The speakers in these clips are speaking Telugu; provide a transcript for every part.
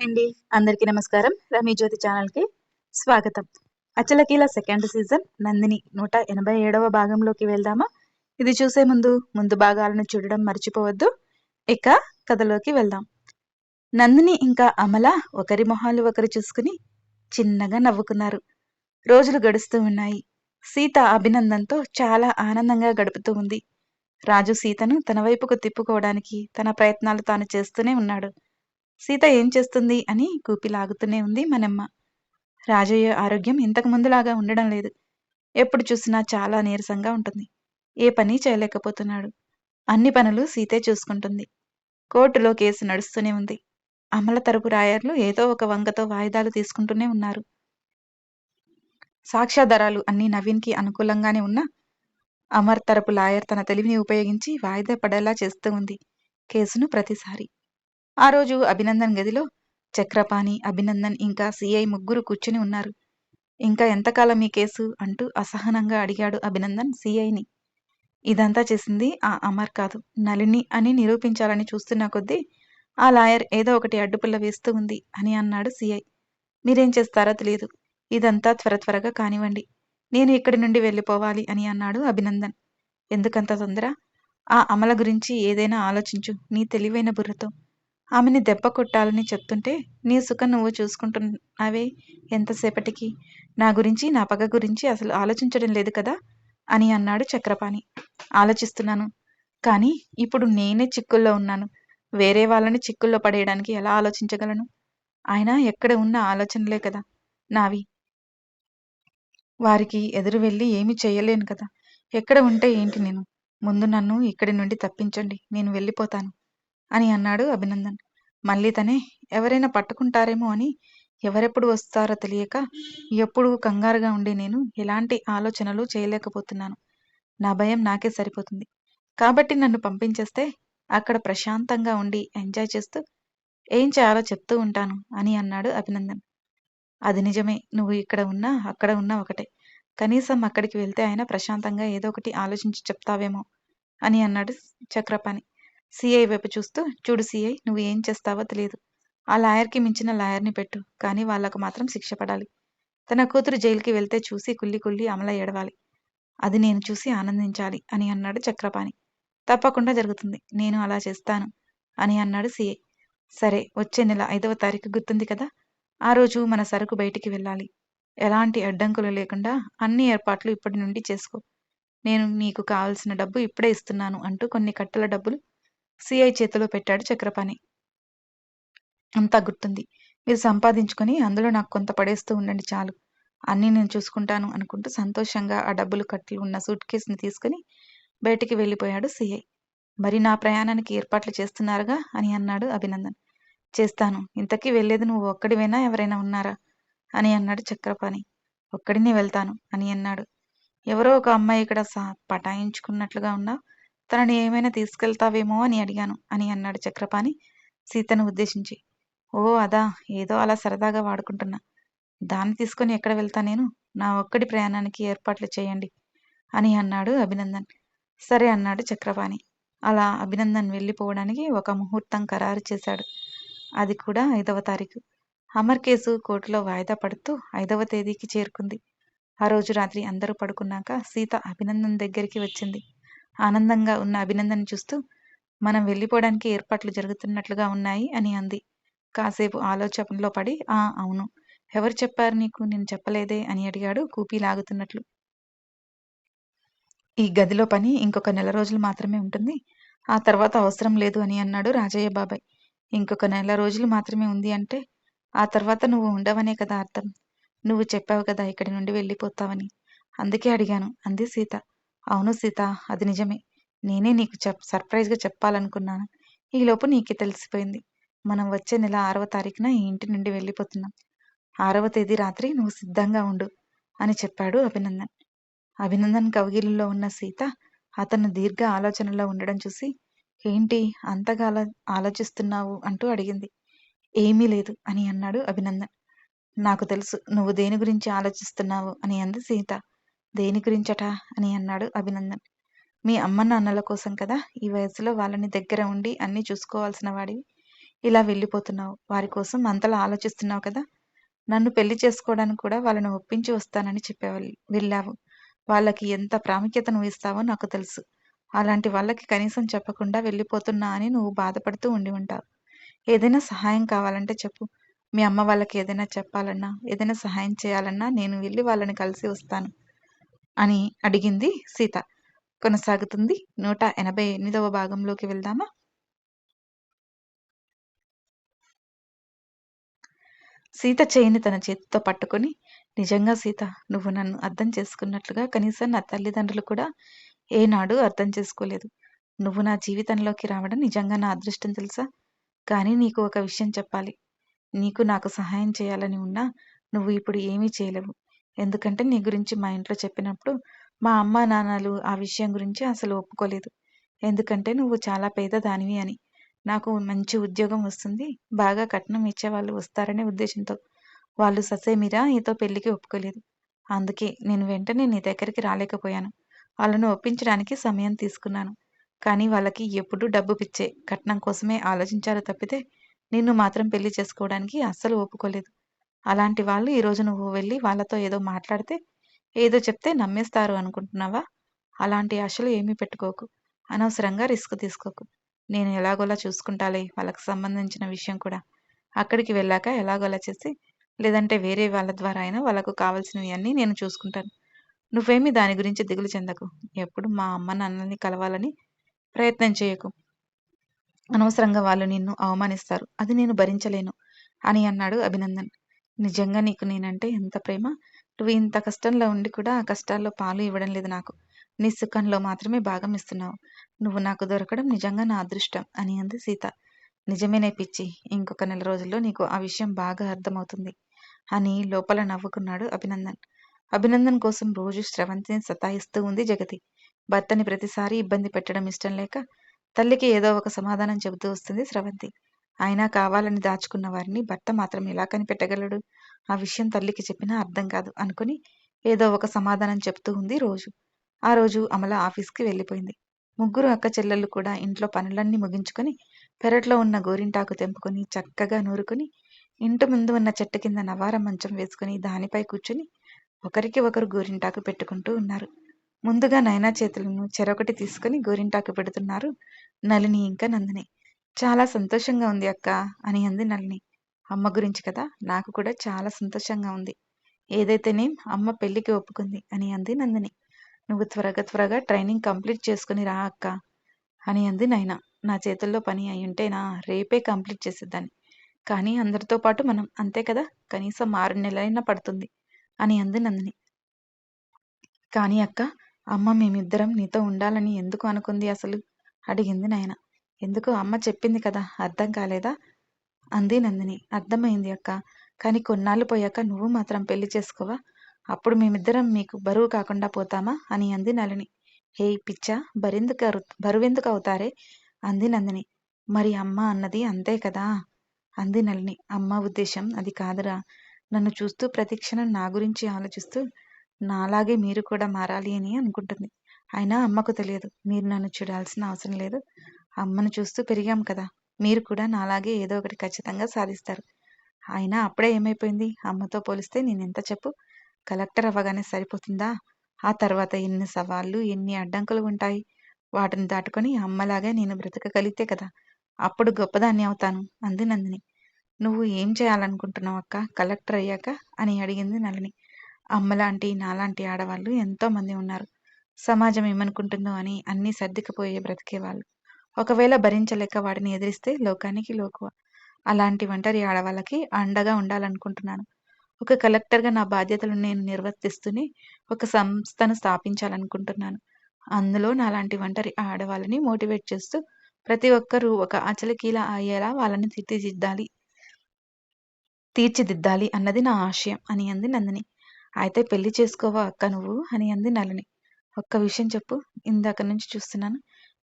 హాయ్ అండి. అందరికీ నమస్కారం. రమీ జ్యోతి ఛానల్కి స్వాగతం. అచలకీల సెకండ్ సీజన్ నందిని నూట ఎనభై ఏడవ భాగంలోకి వెళ్దామా? ఇది చూసే ముందు ముందు భాగాలను చూడడం మర్చిపోవద్దు. ఇక కథలోకి వెళ్దాం. నందిని ఇంకా అమల ఒకరి మొహాలు ఒకరు చూసుకుని చిన్నగా నవ్వుకున్నారు. రోజులు గడుస్తూ ఉన్నాయి. సీత అభినందన్తో చాలా ఆనందంగా గడుపుతూ ఉంది. రాజు సీతను తన వైపుకు తిప్పుకోవడానికి తన ప్రయత్నాలు తాను చేస్తూనే ఉన్నాడు. సీత ఏం చేస్తుంది అని కూపి లాగుతూనే ఉంది మనమ్మ. రాజయ్య ఆరోగ్యం ఇంతకు ముందులాగా ఉండడం లేదు. ఎప్పుడు చూసినా చాలా నీరసంగా ఉంటుంది. ఏ పని చేయలేకపోతున్నాడు. అన్ని పనులు సీతే చూసుకుంటుంది. కోర్టులో కేసు నడుస్తూనే ఉంది. అమల తరపు రాయర్లు ఏదో ఒక వంగతో వాయిదాలు తీసుకుంటూనే ఉన్నారు. సాక్ష్యాధారాలు అన్ని నవీన్కి అనుకూలంగానే ఉన్నా అమర్ తరపు లాయర్ తన తెలివిని ఉపయోగించి వాయిదా పడేలా చేస్తూ ఉంది. కేసును ప్రతిసారి ఆ రోజు అభినందన్ గదిలో చక్రపాణి అభినందన్ ఇంకా సిఐ ముగ్గురు కూర్చుని ఉన్నారు. ఇంకా ఎంతకాలం ఈ కేసు? అంటూ అసహనంగా అడిగాడు అభినందన్ సిఐని. ఇదంతా చేసింది ఆ అమర్ కాదు. నలిని అని నిరూపించాలని చూస్తున్న కొద్దీ ఆ లాయర్ ఏదో ఒకటి అడ్డుపుల్ల వేస్తూ ఉంది అని అన్నాడు సిఐ. మీరేం చేస్తారో తెలియదు ఇదంతా త్వర త్వరగా కానివ్వండి. నేను ఇక్కడి నుండి వెళ్ళిపోవాలి అని అన్నాడు అభినందన్. ఎందుకంత తొందర? ఆ అమల గురించి ఏదైనా ఆలోచించు. నీ తెలివైన బుర్రతో. ఆమెని దెబ్బ కొట్టాలని చెప్తుంటే నీ సుఖం నువ్వు చూసుకుంటున్నావే ఎంతసేపటికి? నా గురించి నా పగ గురించి అసలు ఆలోచించడం లేదు కదా? అని అన్నాడు చక్రపాణి. ఆలోచిస్తున్నాను. కానీ ఇప్పుడు నేనే చిక్కుల్లో ఉన్నాను. వేరే వాళ్ళని చిక్కుల్లో పడేయడానికి ఎలా ఆలోచించగలను? ఆయన ఎక్కడ ఉన్న ఆలోచనలే కదా నావి. వారికి ఎదురు వెళ్ళి ఏమీ చేయలేను కదా. ఎక్కడ ఉంటే ఏంటి నేను? ముందు నన్ను ఇక్కడి నుండి తప్పించండి. నేను వెళ్ళిపోతాను. అని అన్నాడు అభినందన్. మళ్ళీ తనే ఎవరైనా పట్టుకుంటారేమో అని ఎవరెప్పుడు వస్తారో తెలియక ఎప్పుడు కంగారుగా ఉండి నేను ఎలాంటి ఆలోచనలు చేయలేకపోతున్నాను. నా భయం నాకే సరిపోతుంది. కాబట్టి నన్ను పంపించేస్తే అక్కడ ప్రశాంతంగా ఉండి ఎంజాయ్ చేస్తూ ఏం చేయాలో చెప్తూ ఉంటాను అని అన్నాడు అభినందన్. అది నిజమే నువ్వు ఇక్కడ ఉన్నా అక్కడ ఉన్నా ఒకటే. కనీసం అక్కడికి వెళ్తే ఆయన ప్రశాంతంగా ఏదో ఒకటి ఆలోచించి చెప్తావేమో అని అన్నాడు చక్రపాణి. సిఐ వైపు చూస్తూ చూడు సిఐ నువ్వు ఏం చేస్తావో తెలియదు. ఆ లాయర్కి మించిన లాయర్ని పెట్టు కానీ వాళ్ళకు మాత్రం శిక్ష పడాలి. తన కూతురు జైలుకి వెళ్తే చూసి కుల్లి కుల్లి అమల ఏడవాలి. అది నేను చూసి ఆనందించాలి అని అన్నాడు చక్రపాణి. తప్పకుండా జరుగుతుంది. నేను అలా చేస్తాను అని అన్నాడు సిఐ సరే వచ్చే నెల ఐదవ తారీఖు గుర్తుంది కదా? ఆ రోజు మన సరుకు బయటికి వెళ్ళాలి. ఎలాంటి అడ్డంకులు లేకుండా అన్ని ఏర్పాట్లు ఇప్పటి నుండి చేసుకో. నేను నీకు కావలసిన డబ్బు ఇప్పుడే ఇస్తున్నాను అంటూ కొన్ని కట్టల డబ్బులు సిఐ చేతిలో పెట్టాడు చక్రపాణి. అంతా గుర్తుంది. మీరు సంపాదించుకొని అందులో నాకు కొంత పడేస్తూ ఉండండి చాలు. అన్నీ నేను చూసుకుంటాను అనుకుంటూ సంతోషంగా ఆ డబ్బులు కట్లు ఉన్న సూట్ కేసుని తీసుకుని బయటికి వెళ్ళిపోయాడు సిఐ. మరి నా ప్రయాణానికి ఏర్పాట్లు చేస్తున్నారుగా? అని అన్నాడు అభినందన్. చేస్తాను. ఇంతకీ వెళ్ళేది నువ్వు ఒక్కడివైనా? ఎవరైనా ఉన్నారా? అని అన్నాడు చక్రపాణి. ఒక్కడినే వెళ్తాను అని అన్నాడు. ఎవరో ఒక అమ్మాయి ఇక్కడ సా పటాయించుకున్నట్లుగా ఉన్నావు తనని ఏమైనా తీసుకెళ్తావేమో అని అడిగాను. అని అన్నాడు చక్రపాణి సీతను ఉద్దేశించి. ఓ అదా ఏదో అలా సరదాగా వాడుకుంటున్నా. దాన్ని తీసుకొని ఎక్కడ వెళ్తా నేను? నా ఒక్కడి ప్రయాణానికి ఏర్పాట్లు చేయండి అని అన్నాడు అభినందన్. సరే అన్నాడు చక్రపాణి. అలా అభినందన్ వెళ్ళిపోవడానికి ఒక ముహూర్తం ఖరారు చేశాడు. అది కూడా ఐదవ తారీఖు. అమర్ కేసు కోర్టులో వాయిదా పడుతూ ఐదవ తేదీకి చేరుకుంది. ఆ రోజు రాత్రి అందరూ పడుకున్నాక సీత అభినందన్ దగ్గరికి వచ్చింది. ఆనందంగా ఉన్న అభినందన్ చూస్తూ మనం వెళ్ళిపోవడానికి ఏర్పాట్లు జరుగుతున్నట్లుగా ఉన్నాయి అని అంది. కాసేపు ఆలోచనలో పడి ఆ అవును. ఎవరు చెప్పారు నీకు? నేను చెప్పలేదే అని అడిగాడు కూపీ లాగుతున్నట్లు. ఈ గదిలో పని ఇంకొక నెల రోజులు మాత్రమే ఉంటుంది. ఆ తర్వాత అవసరం లేదు అని అన్నాడు రాజయ్య బాబాయ్. ఇంకొక నెల రోజులు మాత్రమే ఉంది అంటే ఆ తర్వాత నువ్వు ఉండవనే కదా అర్థం. నువ్వు చెప్పావు కదా ఇక్కడి నుండి వెళ్ళిపోతావని. అందుకే అడిగాను అంది సీత. అవును సీత అది నిజమే. నేనే నీకు చెప్ సర్ప్రైజ్గా చెప్పాలనుకున్నాను. ఈలోపు నీకే తెలిసిపోయింది. మనం వచ్చే నెల ఆరవ తారీఖున ఈ ఇంటి నుండి వెళ్ళిపోతున్నాం. ఆరవ తేదీ రాత్రి నువ్వు సిద్ధంగా ఉండు అని చెప్పాడు అభినందన్. అభినందన్ కౌగిలిలో ఉన్న సీత అతను దీర్ఘ ఆలోచనలో ఉండడం చూసి ఏంటి అంతగా ఆలో ఆలోచిస్తున్నావు? అంటూ అడిగింది. ఏమీ లేదు అని అన్నాడు అభినందన్. నాకు తెలుసు నువ్వు దేని గురించి ఆలోచిస్తున్నావు? అని అంది సీత. దేని గురించట అని అన్నాడు అభినందన్. మీ అమ్మ నాన్నల కోసం కదా ఈ వయసులో వాళ్ళని దగ్గర ఉండి అన్నీ చూసుకోవాల్సిన వాడివి. ఇలా వెళ్ళిపోతున్నావు. వారి కోసం అంతలా ఆలోచిస్తున్నావు కదా. నన్ను పెళ్ళి చేసుకోవడానికి కూడా వాళ్ళని ఒప్పించి వస్తానని చెప్పేవాళ్ళు వెళ్ళావు. వాళ్ళకి ఎంత ప్రాముఖ్యత నువ్వు ఇస్తావో నాకు తెలుసు. అలాంటి వాళ్ళకి కనీసం చెప్పకుండా వెళ్ళిపోతున్నా అని నువ్వు బాధపడుతూ ఉండి ఉంటావు. ఏదైనా సహాయం కావాలంటే చెప్పు. మీ అమ్మ వాళ్ళకి ఏదైనా చెప్పాలన్నా ఏదైనా సహాయం చేయాలన్నా నేను వెళ్ళి వాళ్ళని కలిసి వస్తాను. అని అడిగింది సీత. కొనసాగుతుంది నూట ఎనభై ఎనిమిదవ భాగంలోకి వెళ్దామా? సీత చేయిని తన చేతితో పట్టుకొని నిజంగా సీత నువ్వు నన్ను అర్థం చేసుకున్నట్లుగా కనీసం నా తల్లిదండ్రులు కూడా ఏనాడు అర్థం చేసుకోలేదు. నువ్వు నా జీవితంలోకి రావడం నిజంగా నా అదృష్టం తెలుసా? కానీ నీకు ఒక విషయం చెప్పాలి. నీకు నాకు సహాయం చేయాలని ఉన్నా నువ్వు ఇప్పుడు ఏమీ చేయలేవు. ఎందుకంటే నీ గురించి మా ఇంట్లో చెప్పినప్పుడు మా అమ్మ నాన్నలు ఆ విషయం గురించి అసలు ఒప్పుకోలేదు. ఎందుకంటే నువ్వు చాలా పేద దానివి అని. నాకు మంచి ఉద్యోగం వస్తుంది. బాగా కట్నం ఇచ్చేవాళ్ళు వస్తారనే ఉద్దేశంతో. వాళ్ళు ససేమిరా నీతో పెళ్ళికి ఒప్పుకోలేదు. అందుకే నేను వెంటనే నీ దగ్గరికి రాలేకపోయాను. వాళ్ళను ఒప్పించడానికి సమయం తీసుకున్నాను. కానీ వాళ్ళకి ఎప్పుడూ డబ్బు పిచ్చే కట్నం కోసమే ఆలోచించారు తప్పితే నిన్ను మాత్రం పెళ్ళి చేసుకోవడానికి అస్సలు ఒప్పుకోలేదు. అలాంటి వాళ్ళు ఈరోజు నువ్వు వెళ్ళి వాళ్ళతో ఏదో మాట్లాడితే ఏదో చెప్తే నమ్మేస్తారు అనుకుంటున్నావా? అలాంటి ఆశలు ఏమీ పెట్టుకోకు. అనవసరంగా రిస్క్ తీసుకోకు. నేను ఎలాగోలా చూసుకుంటాలే వాళ్ళకి సంబంధించిన విషయం కూడా. అక్కడికి వెళ్ళాక ఎలాగోలా చేసి లేదంటే వేరే వాళ్ళ ద్వారా అయినా వాళ్ళకు కావాల్సినవి అన్నీ నేను చూసుకుంటాను. నువ్వేమీ దాని గురించి దిగులు చెందకు. ఎప్పుడు మా అమ్మ నాన్నని కలవాలని ప్రయత్నం చేయకు. అనవసరంగా వాళ్ళు నిన్ను అవమానిస్తారు. అది నేను భరించలేను అని అన్నాడు అభినందన్. నిజంగా నీకు నేనంటే ఎంత ప్రేమ? నువ్వు ఇంత కష్టంలో ఉండి కూడా ఆ కష్టాల్లో పాలు ఇవ్వడం లేదు నాకు. నీ సుఖంలో మాత్రమే భాగం ఇస్తున్నావు. నువ్వు నాకు దొరకడం నిజంగా నా అదృష్టం అని అంది సీత. నిజమేనే పిచ్చి. ఇంకొక నెల రోజుల్లో నీకు ఆ విషయం బాగా అర్థమవుతుంది. అని లోపల నవ్వుకున్నాడు అభినందన్. అభినందన్ కోసం రోజు శ్రవంతిని సతాయిస్తూ ఉంది జగతి. భర్తని ప్రతిసారి ఇబ్బంది పెట్టడం ఇష్టం లేక తల్లికి ఏదో ఒక సమాధానం చెబుతూ వస్తుంది స్రవంతి. అయినా కావాలని దాచుకున్న వారిని భర్త మాత్రం ఎలా కనిపెట్టగలడు? ఆ విషయం తల్లికి చెప్పినా అర్థం కాదు అనుకుని ఏదో ఒక సమాధానం చెప్తూ ఉంది రోజు. ఆ రోజు అమల ఆఫీస్కి వెళ్ళిపోయింది. ముగ్గురు అక్క చెల్లెళ్ళు కూడా ఇంట్లో పనులన్నీ ముగించుకొని పెరట్లో ఉన్న గోరింటాకు తెంపుకొని చక్కగా నూరుకొని ఇంటి ముందు ఉన్న చెట్టు కింద నవార మంచం వేసుకుని దానిపై కూర్చుని ఒకరికి ఒకరు గోరింటాకు పెట్టుకుంటూ ఉన్నారు. ముందుగా నయనా చేతులను చెరొకటి తీసుకుని గోరింటాకు పెడుతున్నారు నలిని ఇంకా నందిని. చాలా సంతోషంగా ఉంది అక్క అని అంది నళిని. అమ్మ గురించి కదా? నాకు కూడా చాలా సంతోషంగా ఉంది. ఏదైతేనే అమ్మ పెళ్ళికి ఒప్పుకుంది అని అంది నందిని. నువ్వు త్వరగా త్వరగా ట్రైనింగ్ కంప్లీట్ చేసుకుని రా అక్క అని అంది నైనా నా చేతుల్లో పని అయి ఉంటేనా రేపే కంప్లీట్ చేసేద్దాన్ని. కానీ అందరితో పాటు మనం అంతే కదా? కనీసం ఆరు నెలలైనా పడుతుంది అని అంది నందిని. కానీ అక్క అమ్మ మేమిద్దరం నీతో ఉండాలని ఎందుకు అనుకుంది అసలు? అడిగింది నాయన. ఎందుకు అమ్మ చెప్పింది కదా? అర్థం కాలేదా? అంది నందిని. అర్థమైంది అక్క. కానీ కొన్నాళ్ళు పోయాక నువ్వు మాత్రం పెళ్ళి చేసుకోవా? అప్పుడు మేమిద్దరం మీకు బరువు కాకుండా పోతామా? అని అంది నలిని హే పిచ్చా బరెందుకు బరువెందుకు అవుతారే? అంది నందిని. మరి అమ్మ అన్నది అంతే కదా? అంది నలిని అమ్మ ఉద్దేశం అది కాదురా. నన్ను చూస్తూ ప్రతిక్షణం నా గురించి ఆలోచిస్తూ నాలాగే మీరు కూడా మారాలి అని అనుకుంటుంది. అయినా అమ్మకు తెలియదు. మీరు నన్ను చూడాల్సిన అవసరం లేదు. అమ్మను చూస్తూ పెరిగాం కదా. మీరు కూడా నాలాగే ఏదో ఒకటి ఖచ్చితంగా సాధిస్తారు. అయినా అప్పుడే ఏమైపోయింది? అమ్మతో పోలిస్తే నేనెంత చెప్పు? కలెక్టర్ అవ్వగానే సరిపోతుందా? ఆ తర్వాత ఎన్ని సవాళ్ళు ఎన్ని అడ్డంకులు ఉంటాయి? వాటిని దాటుకొని అమ్మలాగా నేను బ్రతకగలిగితే కదా. అప్పుడు గొప్పదాన్ని అవుతాను అంది నందిని. నువ్వు ఏం చేయాలనుకుంటున్నావు అక్క? కలెక్టర్ అయ్యాక? అని అడిగింది నలిని అమ్మలాంటి నాలాంటి ఆడవాళ్ళు ఎంతోమంది ఉన్నారు. సమాజం ఏమనుకుంటుందో అని అన్నీ సర్దికపోయే బ్రతికేవాళ్ళు. ఒకవేళ భరించలేక వాడిని ఎదిరిస్తే లోకానికి లోకువ. అలాంటి ఒంటరి ఆడవాళ్ళకి అండగా ఉండాలనుకుంటున్నాను. ఒక కలెక్టర్గా నా బాధ్యతలు నేను నిర్వర్తిస్తూనే ఒక సంస్థను స్థాపించాలనుకుంటున్నాను. అందులో నాలాంటి ఒంటరి ఆడవాళ్ళని మోటివేట్ చేస్తూ ప్రతి ఒక్కరూ ఒక అచలకీల అయ్యేలా వాళ్ళని తీర్చిదిద్దాలి తీర్చిదిద్దాలి అన్నది నా ఆశయం అని అంది నందిని. అయితే పెళ్ళి చేసుకోవా అక్క నువ్వు అని అంది నలిని ఒక్క విషయం చెప్పు ఇందాక నుంచి చూస్తున్నాను.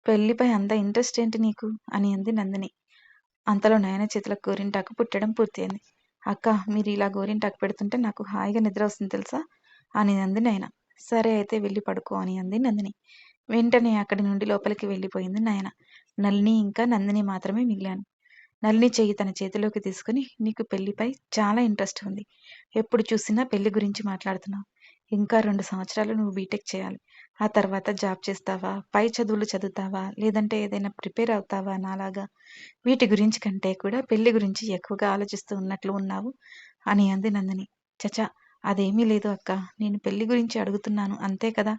పెళ్ళిపై అంత ఇంట్రెస్ట్ ఏంటి నీకు? అని అంది నందిని. అంతలో నయన చేతులకు గోరింటాకు పుట్టడం పూర్తయింది. అక్క మీరు ఇలా గోరింటాకు పెడుతుంటే నాకు హాయిగా నిద్ర వస్తుంది తెలుసా? అని అంది నయన. సరే అయితే వెళ్ళి పడుకో అని అంది నందిని. వెంటనే అక్కడి నుండి లోపలికి వెళ్ళిపోయింది నయన. నలిని ఇంకా నందిని మాత్రమే మిగిలాను. నళిని చెయ్యి తన చేతిలోకి తీసుకుని నీకు పెళ్ళిపై చాలా ఇంట్రెస్ట్ ఉంది. ఎప్పుడు చూసినా పెళ్ళి గురించి మాట్లాడుతున్నావు. ఇంకా రెండు సంవత్సరాలు నువ్వు బీటెక్ చేయాలి. ఆ తర్వాత జాబ్ చేస్తావా? పై చదువులు చదువుతావా? లేదంటే ఏదైనా ప్రిపేర్ అవుతావా నాలాగా? వీటి గురించి కంటే కూడా పెళ్ళి గురించి ఎక్కువగా ఆలోచిస్తూ ఉన్నట్లు ఉన్నావు అని అంది నందిని. చచా అదేమీ లేదు అక్క. నేను పెళ్ళి గురించి అడుగుతున్నాను. అంతే కదా?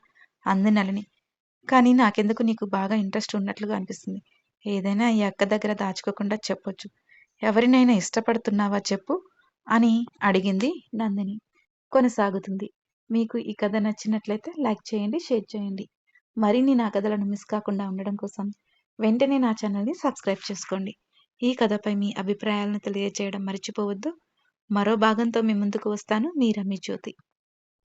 అంది నలిని కానీ నాకెందుకు నీకు బాగా ఇంట్రెస్ట్ ఉన్నట్లుగా అనిపిస్తుంది? ఏదైనా ఈ అక్క దగ్గర దాచుకోకుండా చెప్పొచ్చు. ఎవరినైనా ఇష్టపడుతున్నావా చెప్పు అని అడిగింది నందిని. కొనసాగుతుంది. మీకు ఈ కథ నచ్చినట్లయితే లైక్ చేయండి షేర్ చేయండి. మరిన్ని నా కథలను మిస్ కాకుండా ఉండడం కోసం వెంటనే నా ఛానల్ని సబ్స్క్రైబ్ చేసుకోండి. ఈ కథపై మీ అభిప్రాయాలను తెలియజేయడం మర్చిపోవద్దు. మరో భాగంతో మీ ముందుకు వస్తాను. మీ రమ్మి జ్యోతి.